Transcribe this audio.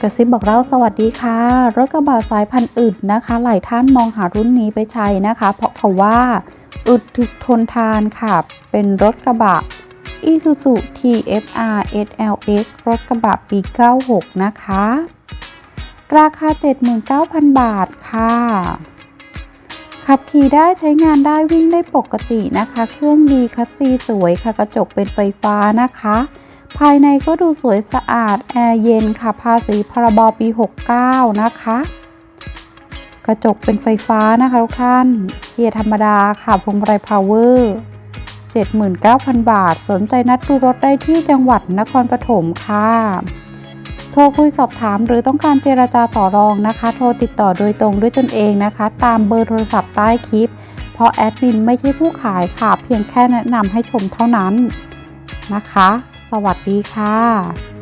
กระซิบบอกเราสวัสดีค่ะ รถกระบะสายพันธุ์อึดนะคะ หลายท่านมองหารุ่นนี้ไปใช้นะคะ เพราะเขาว่า อึดถึกทนทานค่ะ เป็นรถกระบะ Isuzu TFR SLX รถกระบะปี 96 นะคะ ราคา 79,000 บาทค่ะ ขับขี่ได้ใช้งานได้วิ่งได้ปกตินะคะ เครื่องดีคัสซีสวยค่ะ กระจกเป็นไฟฟ้านะคะ ภายในก็ดูสวยสะอาด แอร์เย็นค่ะ ภาษีพรบปี 69 นะคะ กระจกเป็นไฟฟ้านะคะทุกท่าน เกียร์ธรรมดาค่ะพวงมาลัยพาวเวอร์ 79,000 บาท สนใจนัดดูรถได้ที่จังหวัดนครปฐมค่ะ โทรคุยสอบถามหรือต้องการเจราจาต่อรองนะคะ โทรติดต่อโดยตรงด้วยตนเองนะคะ ตามเบอร์โทรศัพท์ใต้คลิป เพราะแอดมินไม่ใช่ผู้ขายค่ะ เพียงแค่แนะนำให้ชมเท่านั้นนะคะ วัสดีค่ะ